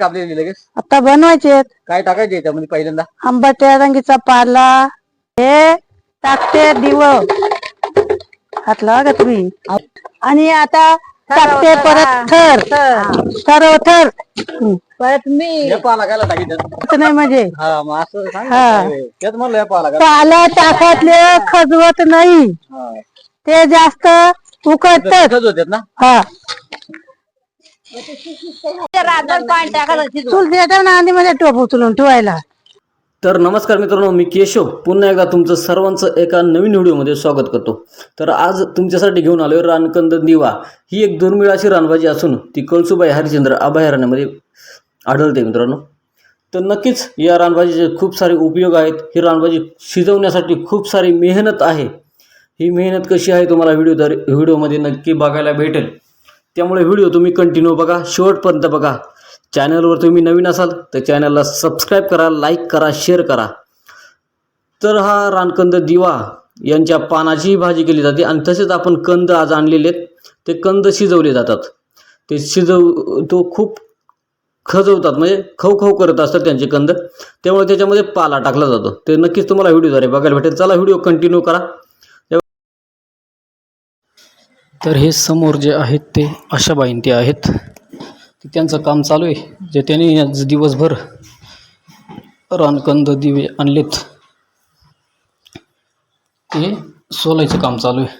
कापलेली लगेच? आता बनवायचे काय टाकायचे याच्यामध्ये पहिल्यांदा? आंबाट्या रंगीचा पाला. हे टाकते दिव. घातला का तुम्ही? आणि आता टाकते परत थर. सर्व थर. परत मी. हे पाला काय टाकायचं नाही म्हणजे. हा मग असं सांग ना हा. काय. तेच म्हणलं हे पाला का पाला टाकातले खजवत नाही. हा. ते जास्त उकडत तसंच होतात ना? हा. देतात ना टोप उचलून ठेवायला तर नमस्कार मित्रांनो मी केशव. पुन्हा एकदा तुमचं सर्वांचं एका नवीन व्हिडिओमध्ये स्वागत करतो. तर आज तुमच्यासाठी घेऊन आलोय रानकंद दिवा. ही एक दुर्मिळ अशी रानभाजी असून ती कळसुबाई हरिश्चंद्र अभयारण्यामध्ये आढळते मित्रांनो. तर नक्कीच या रानभाजीचे खूप सारे उपयोग आहेत. ही रानभाजी शिजवण्यासाठी खूप सारी मेहनत आहे. ही मेहनत कशी आहे तुम्हाला व्हिडिओ व्हिडिओमध्ये नक्की बघायला भेटेल. त्यामुळे व्हिडिओ तुम्ही कंटिन्यू बघा शेवटपर्यंत बघा. चॅनलवर तुम्ही नवीन असाल तर चॅनलला सबस्क्राईब करा लाईक करा शेअर करा. तर हा रानकंद दिवा यांच्या पानाचीही भाजी केली जाते आणि तसेच आपण कंद आज आणलेले आहेत. ते कंद शिजवले जातात. ते शिजव तो खूप खजवतात म्हणजे खवखव करत असतात त्यांचे कंद. त्यामुळे त्याच्यामध्ये पाला टाकला जातो. ते नक्कीच तुम्हाला व्हिडिओद्वारे बघायला भेटेल. चला व्हिडिओ कंटिन्यू करा. तर हे समोर जे आहेत ते आशाबाईं ते आहेत. त्यांचं काम चालू आहे. जे त्यांनी आज दिवसभर रानकंद दिवे आणलेत. ते सोलायचं काम चालू आहे.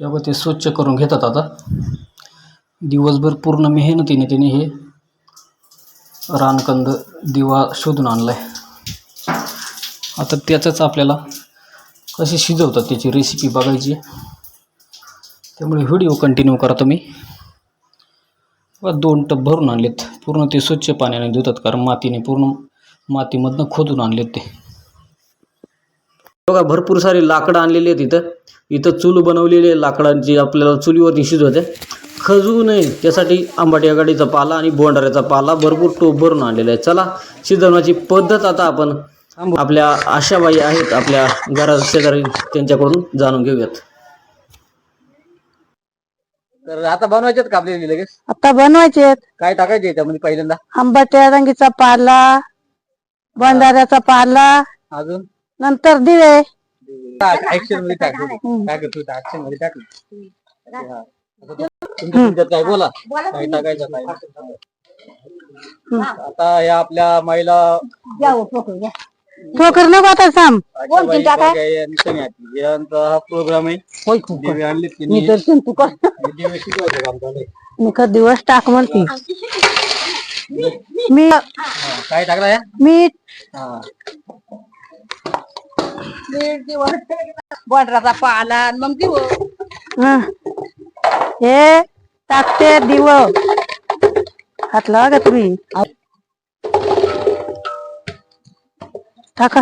यावर ते स्वच्छ करून घेतात आता. दिवसभर पूर्ण मेहनतीने त्यांनी हे रानकंद दिवा शोधून आणला आहे आता त्याचंच आपल्याला कसे शिजवतात त्याची रेसिपी बघायची आहे. त्यामुळे व्हिडिओ कंटिन्यू करा तुम्ही. दोन टप भरून आणलेत. पूर्ण ते स्वच्छ पाण्याने धुतात कारण मातीने पूर्ण मातीमधनं खोदून आणलेत ते. बघा भरपूर सारी लाकडं आणलेली आहेत इथं. इथं चूल बनवलेली आहे लाकडांची आपल्याला चुलीवरती शिजवते खजू नये त्यासाठी आंबाटी आघाडीचा पाला आणि बोंडाऱ्याचा पाला भरपूर टोप भरून आणलेला आहे. चला शिजवण्याची पद्धत आता आपण आपल्या आशाबाई आहेत आपल्या घरा शेजारी त्यांच्याकडून जाणून घेऊयात. तर आता बनवायचेत कापलेली लगेच? आता बनवायचे काय टाकायचे याच्यामध्ये पहिल्यांदा? आंबाट्या रंगीचा पाला बंधाऱ्याचा पाला अजून? नंतर दिवे. ऍक्शनमध्ये टाक ऍक्शनमध्ये टाक हा. आता तु- तुमच्या तुमच्यात काय? बोला. काय टाकायचं काय आता या आपल्या महिला ठोकर नको आता थांब. यांचा हा प्रोग्राम आहे. दिवे आणलेत की नाही? हे दिवे शिकवायचं काम चालू आहे. मी का दिवस टाक म्हणते. मी हा, काय टाकला या मीठ बॉर्डराचा पाला आणि मग दिव हं. हे टाकते दिव घातला का तुम्ही. टाका.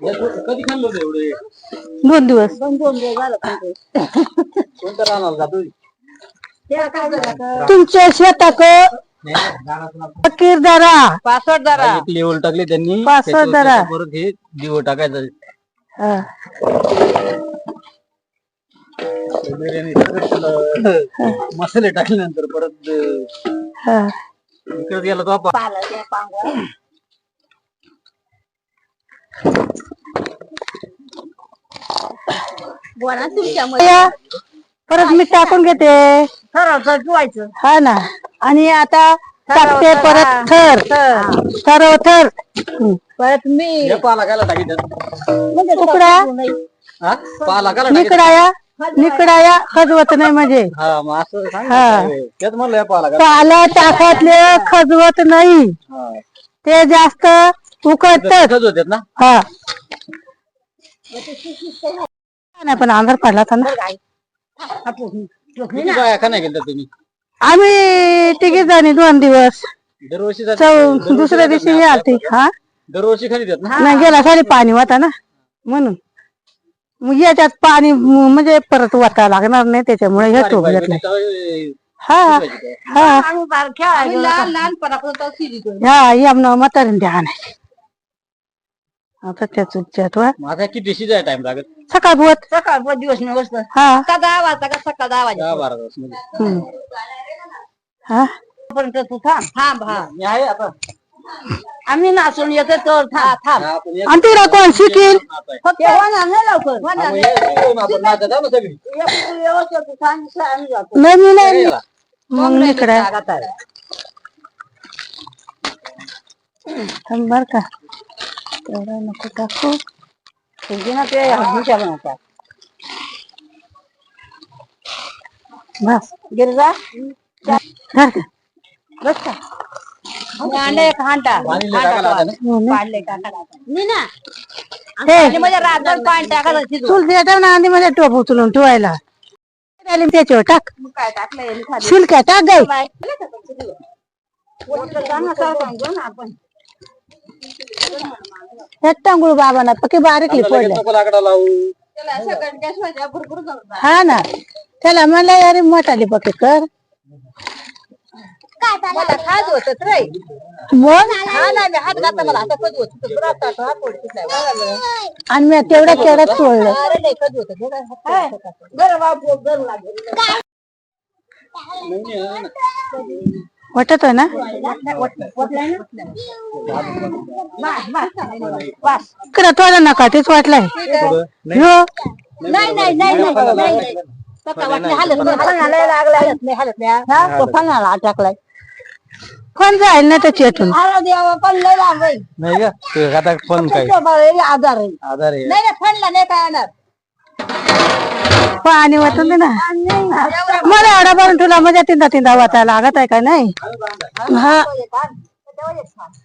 कधी खाल्लं होतं एवढे? दोन दिवस. जातो तुमच्या शेताक किरदारा पासवर्ड जरा. एक लेवल टाकले त्यांनी. पाच सहा त्याच्यावर जरा. त्याचं परत हे दिवं टाकायचं. हं. बिर्याणी सगळं त्याला मसाले टाकल्यानंतर परत हं. इकडे गेला तो आपण. बोला तुमच्यामुळे या. परत मी टाकून घेते. ठरवतं जुवायचं हा ना. आणि आता टाकते परत थर. थर. हं. परत मी. हे पाला कायला टाकीत उकडा. हा? पाला कायला टाकीत निकडाया. निकडाया खजवत नाही म्हणजे. हा मग असं सांग ना हा. काय. त्यात म्हणलं हे पाला टाकातले खजवत नाही. हा. ते जास्त तसंच होतात ना? हा. नाही पण अंधार पडला होता ना. किती बाया का नाही गेल्या तुम्ही? आम्ही तिघी जणी दोन दिवस. दरवर्षी जात- चौ दरवर्षी दुसऱ्या जातात दिवशी ना? आलती. हा? दरवर्षी खाली देत ना? नाही गेला सारी पाणी होता ना म्हणून. मग याच्यात पाणी म- म्हणजे परत वाटा लागणार नाही त्याच्यामुळे हे टोप घेतलं हा हा आम्ही लहान लहानपणापासून शिरितो हा यमना म्हातारीन ध्यान आहे. आता त्याच उच्चात वा माझा किती शिजाय टाइम लागत सकाळ बुवत. सकाळ दिवस मी बसतो हा. सकाळ दहा वाजता का सकाळ दहा वाजता दहा बारा तास म्हणजे हम्म. हा? पर्यंत तू थांब थांब हा. मी आहे आता. आम्ही नाचून येतो तर थांब थांब. हा, आपण एक- आणि तिला कोण शिकील? फक्त होणार नाही लवकर. हा, होणार मग नाही. एक येऊन आपण नाचत आहो ना सगळी. एक तू व्यवस्थित तू सांगितलं, आम्ही जातो. नाही मी नाही. याला. मग इकडे. आहे. थांब बर का. तेवढं नको टाकू तुझी ना ते ह्याच्या बनवतात. बस गिरजा धर का. बस का आणि अंडे एक हांडा. पाडले ना आणि म्हणजे रातभर पाणी टाकायला. चूल ना आधी मध्ये टोप उचलून ठेवायला त्याच्यावर टाक काय टाकलं? शिलक्या टाक गाई बाय. असं सांगू ना टांगूळ पक्की बारीकली लगेच पडल्या नको लाकडा लावू. हा ना त्याला म्हणलं अरे मोठाली पक्की कर मला खाज होत रे मग हा ना मी हात घातला मला हातात खज होत होतं. बरं आता हात पोट पिसलाय. बरं, बरं. आणि मी तेवढं तेवढं तोडलं अरे नाही खज होतं. बरं, हात पोट. बरं बाबू बरं लागेल ना? बस, बस. बस. इकडं थोडं नका तेच वाटलंय हो नाही नाही नाही नाही. हा, अटकलाय. कोण जाईल ना त्याची देवा, पण लय लांब आहे. नाही का ते आता पण काय आहे आधार आहे नाही नाही फणला नाही काय येणार पाणी वाटून दे ना. मला एवढा भरून तुला मजा तिंदा तिंदा वाचायला लागत आहे का नाही? हा.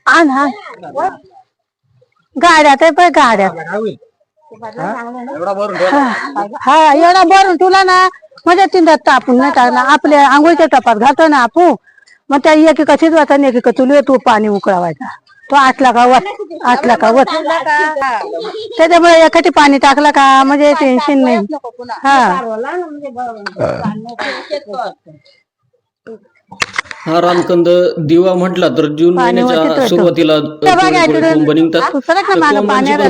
आण हा गाड्यात आहे पण गाड्यात. हा? एवढा भरून ठेवा. तुला ना मजा तिंदा तापून नाही टाकला. आपल्या आंघोळीच्या टपात घालतो ना आपू मग त्या एकीका शिजवायचा आणि एकीका तुला तू पाणी उकळवायचा. तो आटला का वत आटला का वत त्याच्यामुळे एखादी पाणी टाकला का? म्हणजे टेन्शन नाही. हा. हा रानकंद दिवा म्हटला तर जून महिन्याच्या. सुरुवातीला तर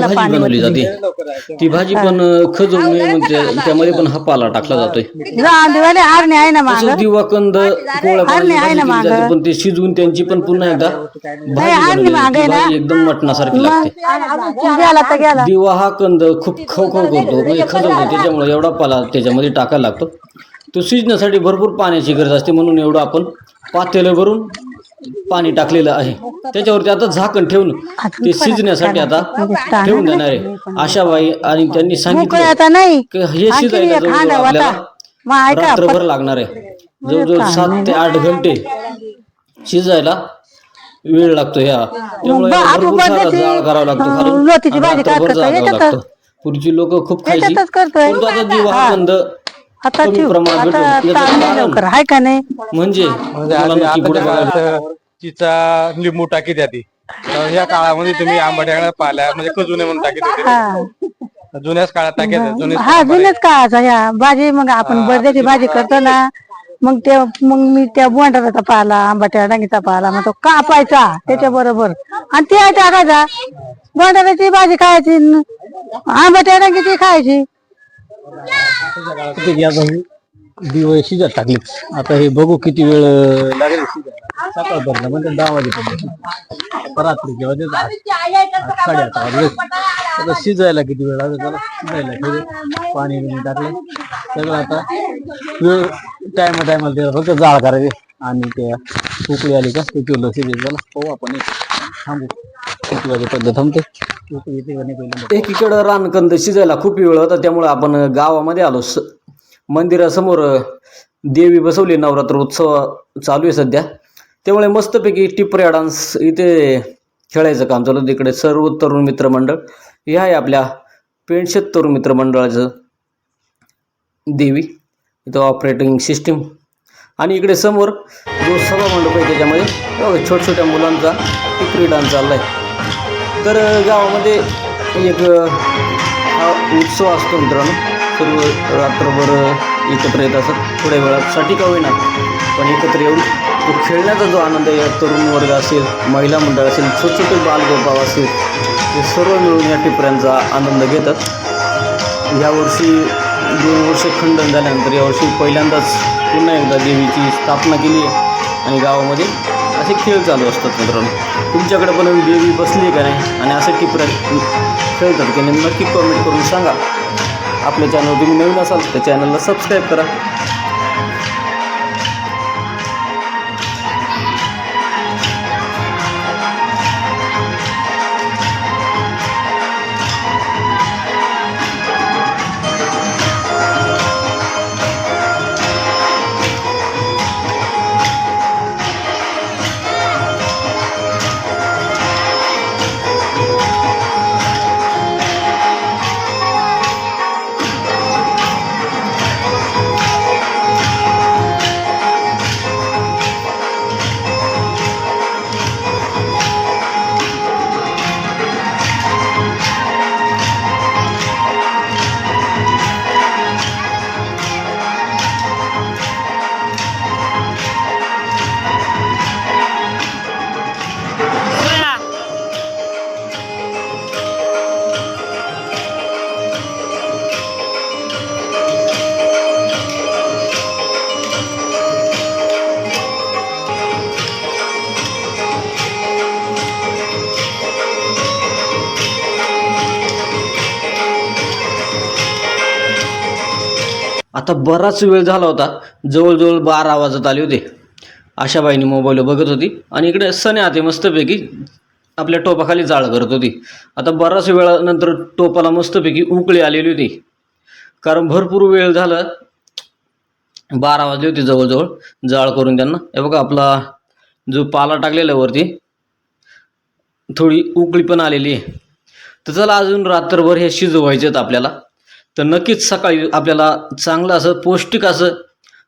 भाजी बनवली जाते. ती भाजी पण खजवू नये म्हणजे त्यामध्ये पण? हा पाला टाकला जातोय. मागं. जाते पण ते शिजवून त्यांची पण पुन्हा एकदा भाजी एकदम मटणासारखी लागते. दिवा हा कंद खूप खवखव करतो. म्हणजे खजवतो त्याच्यामुळे एवढा पाला त्याच्यामध्ये टाकायला लागतो. तो शिजण्यासाठी भरपूर पाण्याची गरज असते म्हणून एवढं आपण पातेलं भरून पाणी टाकलेलं आहे. त्याच्यावरती आता झाकण ठेवून ते शिजण्यासाठी आता ठेवून देणार आहे. आशाबाई आणि त्यांनी सांगितलं की हे शिजायला जवळजवळ आपल्याला रात्रभर लागणार आहे. जवळजवळ सात ते आठ घंटे शिजायला वेळ लागतो ह्या त्यामुळे भरपूर सारा जाळ करावा लागतो. रात्रभर पूर्वीची लोक खूप खायची. परंतु आता आता कमी ठेव. प्रमाणात आता. याचं ताण कारण लवकर. हाय का नाही? म्हणजे म्हणजे आधी चिचा लिंबू टाकी द्या ती. तर या काळामध्ये तुम्ही आंबाट्या पाल्या म्हणजे कजुने म्हणून टाकीत होते हा. जुन्याच काळात हा जुनेच काळाचा ह्या भाजी मग आपण बर्द्याची भाजी करतो ना मग ते मग मी त्या बोंडाचा पाला आंबाट्या डांगीचा पाला मग तो कापायचा त्याच्या बरोबर. आणि ते टाकायचा बोंडाची भाजी खायची आंबाट्या डांगीची खायची. दिवस शिजत टाकली. आता हे बघू किती वेळ लागेल. सकाळपर्यंत म्हणजे दहा वाजेपर्यंत. रात्री जेव्हा ते आठ साडेआठ वाजले. शिजायला किती वेळ लागेल त्याला? शिजायला पाणी टाकले. सगळं आता वेळ टायमा टायमाला त्याला फक्त जाळ करायचे. आणि त्या उकळी आली का ते किलो शिजेल झाला. पाहू आपण एक. थांबू. किती वाजेपर्यंत थांबते. उकळी पहिल्यांदा एकीकडं रानकंद शिजायला खूप वेळ होता त्यामुळे आपण गावामध्ये आलो. स मंदिरासमोर देवी बसवली नवरात्र उत्सव चालू आहे सध्या. त्यामुळे मस्तपैकी टिपऱ्या डान्स इथे खेळायचं काम चालू तिकडे सर्व तरुण मित्रमंडळ हे आहे आपल्या पेणशेत तरुण मित्रमंडळाचं देवी. इथं ऑपरेटिंग सिस्टीम आणि इकडे समोर जो सभा मंडप आहे त्याच्यामध्ये बघा, छोट्या छोट्या मुलांचा टिपरी डान्स चालला आहे तर गावामध्ये एक हा उत्सव असतो मित्रांनो. सर्व रात्रभर एकत्र येत असत. थोड्या वेळासाठी का होईना पण एकत्र येऊन तो खेळण्याचा जो आनंद आहे तरुण वर्ग असेल महिला मंडळ असेल छोटे छोटे बालगोपाळ असेल ते सर्व मिळून या टिपऱ्यांचा आनंद घेतात. यावर्षी दोन वर्ष खंडन झाल्यानंतर यावर्षी पहिल्यांदाच पुन्हा एकदा देवीची स्थापना केली आहे. आणि गावामध्ये असे खेळ चालू असतात मित्रांनो. तुमच्याकडे पण देवी बसली आहे का नाही? आणि असं टिपऱ्या खेळतात की नाही? नक्की कमेंट करून सांगा. आपलं चॅनल तुम्ही नवीन असाल तर चॅनलला सबस्क्राईब करा. आता बराच वेळ झाला होता जवळजवळ बारा वाजत आले होते. आशाबाईंनी मोबाईल बघत होती आणि इकडे सने आते मस्तपैकी आपल्या टोपाखाली जाळ करत होती. आता बराच वेळानंतर टोपाला मस्तपैकी उकळी आलेली होती. कारण भरपूर वेळ झाला बारा वाजले होते जवळजवळ जाळ करून त्यांना. हे बघा आपला जो पाला टाकलेला वरती थोडी उकळी पण आलेली आहे. तर चला अजून रात्रभर हे शिजवायचे आहेत आपल्याला. तर नक्कीच सकाळी आपल्याला चांगलं असं पौष्टिक असं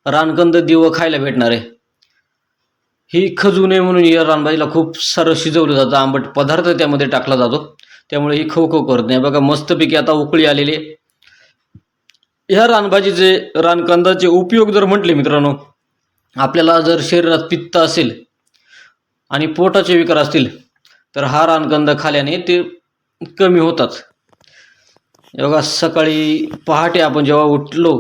रानकंद दिवं खायला भेटणार आहे. ही खजू नये म्हणून या रानभाजीला खूप सारं शिजवलं जातं. आंबट पदार्थ त्यामध्ये टाकला जातो. त्यामुळे ही खो खो करत नाही. बघा मस्तपैकी आता उकळी आलेली आहे. ह्या रानभाजीचे रानकांदाचे उपयोग जर म्हटले मित्रांनो आपल्याला जर शरीरात पित्त असेल आणि पोटाचे विकार असतील तर हा रानकांदा खाल्याने ते कमी होतात. बघा सकाळी पहाटे आपण जेव्हा उठलो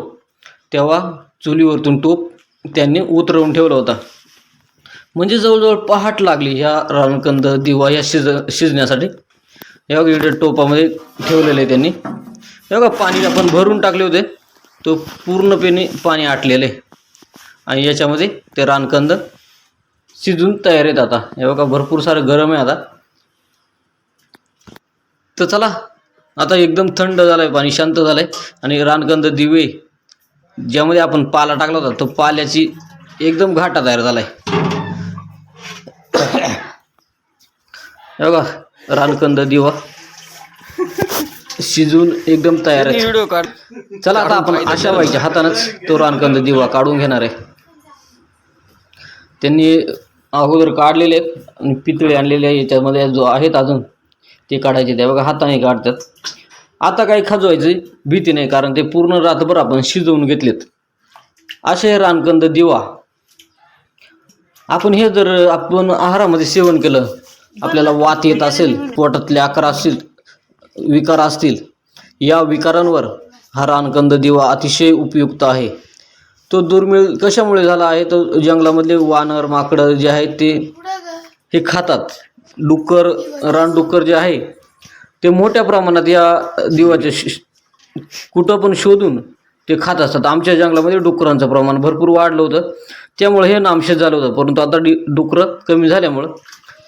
तेव्हा चुलीवरतून टोप त्यांनी उतरवून ठेवला होता. म्हणजे जवळजवळ पहाट लागली ह्या रानकंद दिवा या शिज शिजण्यासाठी. हे इकडे टोपामध्ये ठेवलेलं आहे त्यांनी. हे बघा पाणी आपण भरून टाकले होते. तो पूर्णपणे पाणी आटलेलं आहे. आणि याच्यामध्ये ते रानकंद शिजून तयार आहेत आता. हे बघा भरपूर सारं गरम आहे आता. तर चला आता एकदम थंड झालं आहे पाणी शांत झालं आहे आणि रानगंध दिवे ज्यामध्ये आपण पाला टाकला होता तो पाल्याची एकदम घाटा तयार झाला आहे हे बघा रानकंद दिवा शिजून एकदम तयार आहे. व्हिडिओ काढ. चला आता आपण आशा बाईच्या हातानंच तो रानकंद दिवा काढून घेणार आहे. त्यांनी अगोदर काढलेले आहेत आणि पितळे आणलेले आहे याच्यामध्ये जो आहेत अजून. ते काढायचे ते बघा हाताने काढतात. आता काही खाजवायची भीती नाही कारण ते पूर्ण रातभर आपण शिजवून घेतलेत. असे हे रानकंद दिवा. आपण हे जर आपण आहारामध्ये सेवन केलं आपल्याला वात येत असेल पोटातले आकार असतील विकार असतील या विकारांवर हा रानकंद दिवा अतिशय उपयुक्त आहे. तो दुर्मिळ कशामुळे झाला आहे? तो जंगलामधले वानर माकडं जे आहेत ते हे खातात. डुक्कर रानडुक्कर जे आहे ते मोठ्या प्रमाणात या दिवाचे श- कुठं पण शोधून ते खात असतात. आमच्या जंगलामध्ये डुकरांचं प्रमाण भरपूर वाढलं होतं. त्यामुळे हे नामशेष झालं होतं. परंतु आता डि डुकरं कमी झाल्यामुळं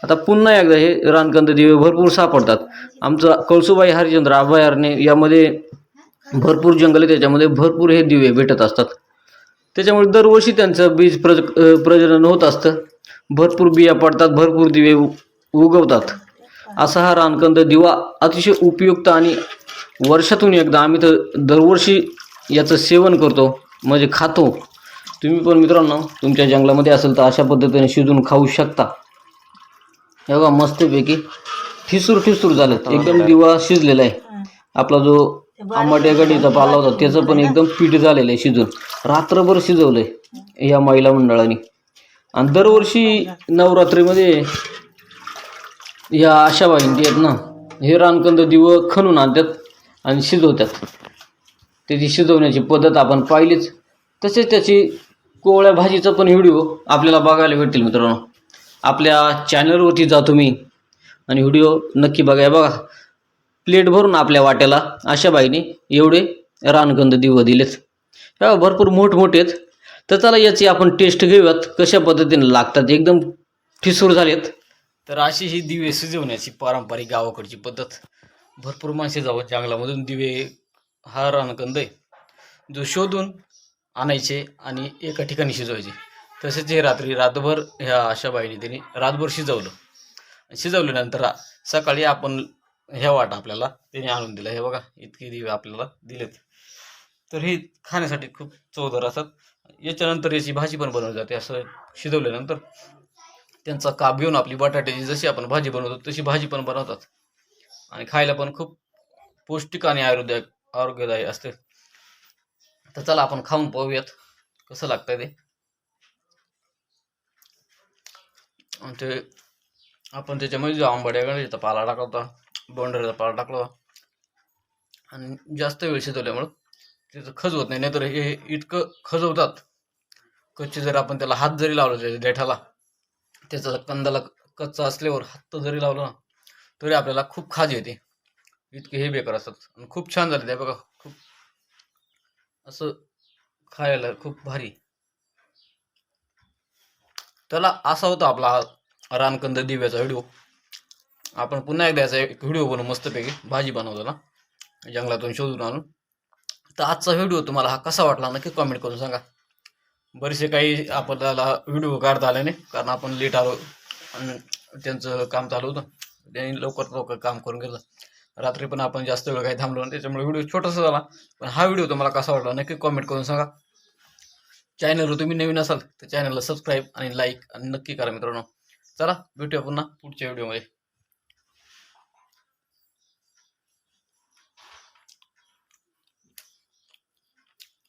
आता पुन्हा एकदा हे रानकंद दिवे भरपूर सापडतात. आमचं कळसुबाई हरिचंद्र अभयारण्य यामध्ये भरपूर जंगल आहे. त्याच्यामध्ये भरपूर हे दिवे भेटत असतात. त्याच्यामुळे दरवर्षी त्यांचं बीज प्रज प्रजनन होत असतं. भरपूर बिया पडतात. भरपूर दिवे उगवतात. असा हा रानकंद दिवा अतिशय उपयुक्त आणि वर्षातून एकदा आम्ही तर दरवर्षी याचं सेवन करतो म्हणजे खातो. तुम्ही पण मित्रांनो तुमच्या जंगलामध्ये असेल तर अशा पद्धतीने शिजून खाऊ शकता. हे बघा मस्तपैकी ठिसूर ठिसूर झालं. एकदम दिवा शिजलेला आहे. आपला जो आंबाट्या गडीचा पाला होता त्याचं पण एकदम पीठ झालेलं आहे शिजून. रात्रभर शिजवलंय या महिला मंडळाने. आणि दरवर्षी नवरात्रीमध्ये या आशा बाईंची आहेत ना हे रानकंद दिव खणून आणतात आणि शिजवतात. त्याची शिजवण्याची पद्धत आपण पाहिलीच. तसेच त्याची कोवळ्या भाजीचा पण व्हिडिओ आपल्याला बघायला भेटतील मित्रांनो. आपल्या चॅनलवरती जा तुम्ही आणि व्हिडिओ नक्की बघा. बघा प्लेट भरून आपल्या वाट्याला अशा बाईने एवढे रानगंध दिवं दिलेत. ह्या भरपूर मोठमोठे आहेत. तर चला याची आपण टेस्ट घेऊयात कशा पद्धतीने लागतात. एकदम ठिसूर झालेत. तर अशी ही दिवे शिजवण्याची पारंपरिक गावाकडची पद्धत. भरपूर माणसे जावं जंगलामधून दिवे हा रानकंद आहे. जो शोधून आणायचे आणि एका ठिकाणी शिजवायचे. तसेच हे रात्री रातभर ह्या अशा बाईने त्यांनी रातभर शिजवलं. शिजवल्यानंतर सकाळी आपण ह्या वाटा आपल्याला त्याने आणून दिला. हे बघा इतके दिवे आपल्याला दिलेत. तर हे खाण्यासाठी खूप चवदार असतात. याच्यानंतर याची भाजी पण बनवली जाते असं शिजवल्यानंतर. त्यांचा काप घेऊन आपली बटाट्याची जशी आपण भाजी बनवतो तशी भाजी पण बनवतात. आणि खायला पण खूप पौष्टिक आणि आरोग्य आरोग्यदायी असते. तर चला आपण खाऊन पाहूयात कसं लागतंय ते. आणि ते आपण त्याच्यामध्ये आंबाड्याकडे आंबाड्या पाला टाकला होता बोंडऱ्याचा पाला टाकला होता आणि जास्त वेळ शिजवल्यामुळं त्याचं खजवत नाही नाहीतर हे इतकं खजवतात. कच्चे जर आपण त्याला हात जरी लावला त्याच्या देठाला त्याचा कंदाला कच्चा असल्यावर हात जरी लावला ना तरी आपल्याला खूप खाज येते. इतके हे बेकार असतात. आणि खूप छान झाले ते बघा. खूप असं खायला खूप भारी. त्याला असा होता आपला हा रानकंद दिव्याचा व्हिडिओ. आपण पुन्हा एकदा याचा एक व्हिडिओ बनवू मस्तपैकी. भाजी बनवताना जंगलातून शोधून आणून. तर आजचा व्हिडिओ तुम्हाला हा कसा वाटला नक्की कॉमेंट करून सांगा. बरेचसे काही आपल्याला व्हिडिओ काढता आले नाही कारण आपण लेट आलो आणि त्यांचं काम चालू होतं. त्यांनी लवकर लवकर काम करून गेलं रात्री पण आपण जास्त वेळ काही थांबलो नाही त्याच्यामुळे व्हिडिओ छोटासा झाला. पण हा व्हिडिओ तुम्हाला कसा वाटला नक्की कॉमेंट करून सांगा. चॅनलवर तुम्ही नवीन असाल तर चॅनलला सबस्क्राईब आणि लाईक आणि नक्की करा मित्रांनो. चला भेटूया पुन्हा पुढच्या व्हिडिओमध्ये.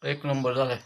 एक नंबर झालाय.